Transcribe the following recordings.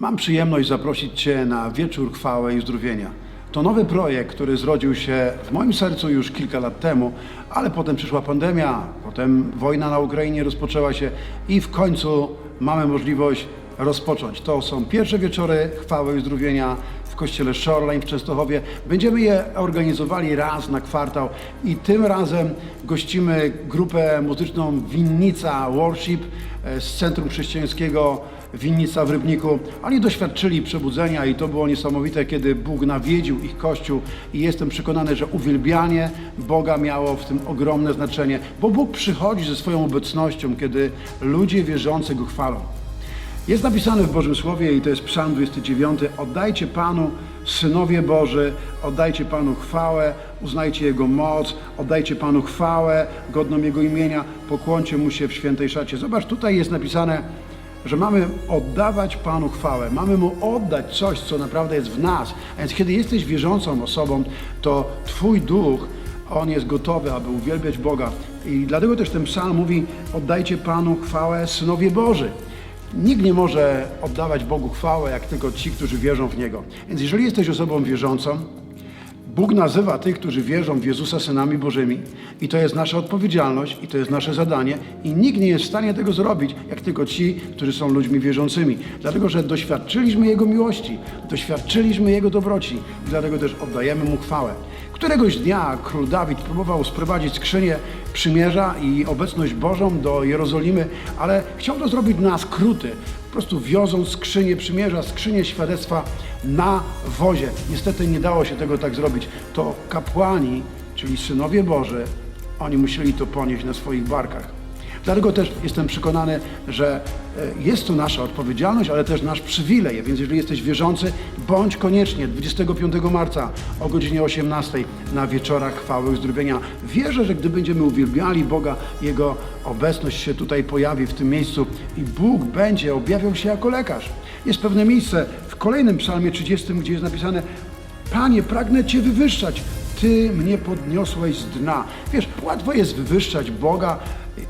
Mam przyjemność zaprosić Cię na wieczór chwały i uzdrowienia. To nowy projekt, który zrodził się w moim sercu już kilka lat temu, ale potem przyszła pandemia, potem wojna na Ukrainie rozpoczęła się i w końcu mamy możliwość rozpocząć. To są pierwsze wieczory chwały i uzdrowienia w kościele Shoreline w Częstochowie. Będziemy je organizowali raz na kwartał i tym razem gościmy grupę muzyczną Winnica Worship e, z Centrum Chrześcijańskiego Winnica w Rybniku. Oni doświadczyli przebudzenia i to było niesamowite, kiedy Bóg nawiedził ich Kościół i jestem przekonany, że uwielbianie Boga miało w tym ogromne znaczenie, bo Bóg przychodzi ze swoją obecnością, kiedy ludzie wierzący Go chwalą. Jest napisane w Bożym Słowie i to jest Psalm 29. Oddajcie Panu, synowie Boży, oddajcie Panu chwałę, uznajcie Jego moc, oddajcie Panu chwałę, godną Jego imienia, pokłoncie Mu się w świętej szacie. Zobacz, tutaj jest napisane, że mamy oddawać Panu chwałę, mamy Mu oddać coś, co naprawdę jest w nas. A więc kiedy jesteś wierzącą osobą, to Twój duch, on jest gotowy, aby uwielbiać Boga. I dlatego też ten psalm mówi, oddajcie Panu chwałę, synowie Boży. Nikt nie może oddawać Bogu chwałę, jak tylko ci, którzy wierzą w Niego. Więc jeżeli jesteś osobą wierzącą, Bóg nazywa tych, którzy wierzą w Jezusa synami Bożymi i to jest nasza odpowiedzialność i to jest nasze zadanie i nikt nie jest w stanie tego zrobić, jak tylko ci, którzy są ludźmi wierzącymi. Dlatego, że doświadczyliśmy Jego miłości, doświadczyliśmy Jego dobroci dlatego też oddajemy Mu chwałę. Któregoś dnia król Dawid próbował sprowadzić skrzynię przymierza i obecność Bożą do Jerozolimy, ale chciał to zrobić na skróty, po prostu wioząc skrzynię przymierza, skrzynię świadectwa na wozie. Niestety nie dało się tego tak zrobić. To kapłani, czyli synowie Boży, oni musieli to ponieść na swoich barkach. Dlatego też jestem przekonany, że e, jest to nasza odpowiedzialność, ale też nasz przywilej. Więc jeżeli jesteś wierzący, bądź koniecznie 25 marca o godzinie 18 na wieczorach chwały uzdrowienia. Wierzę, że gdy będziemy uwielbiali Boga, Jego obecność się tutaj pojawi w tym miejscu i Bóg będzie objawiał się jako lekarz. Jest pewne miejsce w kolejnym psalmie 30, gdzie jest napisane Panie, pragnę Cię wywyższać. Ty mnie podniosłeś z dna. Wiesz, łatwo jest wywyższać Boga,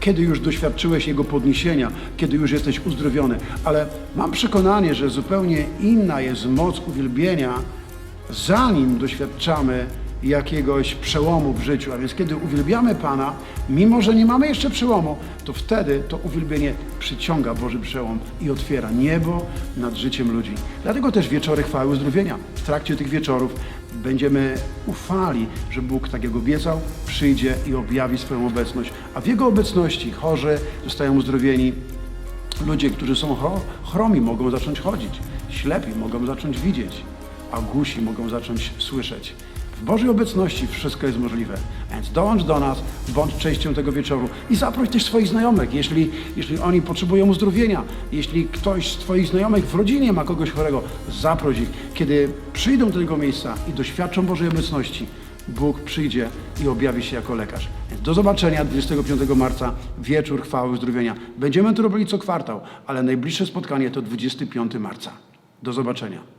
kiedy już doświadczyłeś Jego podniesienia, kiedy już jesteś uzdrowiony. Ale mam przekonanie, że zupełnie inna jest moc uwielbienia, zanim doświadczamy jakiegoś przełomu w życiu. A więc kiedy uwielbiamy Pana, mimo że nie mamy jeszcze przełomu, to wtedy to uwielbienie przyciąga Boży przełom i otwiera niebo nad życiem ludzi. Dlatego też wieczory chwały uzdrowienia. W trakcie tych wieczorów będziemy ufali, że Bóg, tak jak obiecał, przyjdzie i objawi swoją obecność. A w Jego obecności chorzy zostają uzdrowieni, Ludzie, którzy są chromi, mogą zacząć chodzić, ślepi mogą zacząć widzieć, a głusi mogą zacząć słyszeć. W Bożej obecności wszystko jest możliwe. Więc dołącz do nas, bądź częścią tego wieczoru i zaproś też swoich znajomych, jeśli, jeśli oni potrzebują uzdrowienia, jeśli ktoś z Twoich znajomych w rodzinie ma kogoś chorego, zaproś ich. Kiedy przyjdą do tego miejsca i doświadczą Bożej obecności, Bóg przyjdzie i objawi się jako lekarz. Do zobaczenia 25 marca, wieczór chwały uzdrowienia. Będziemy to robili co kwartał, ale najbliższe spotkanie to 25 marca. Do zobaczenia.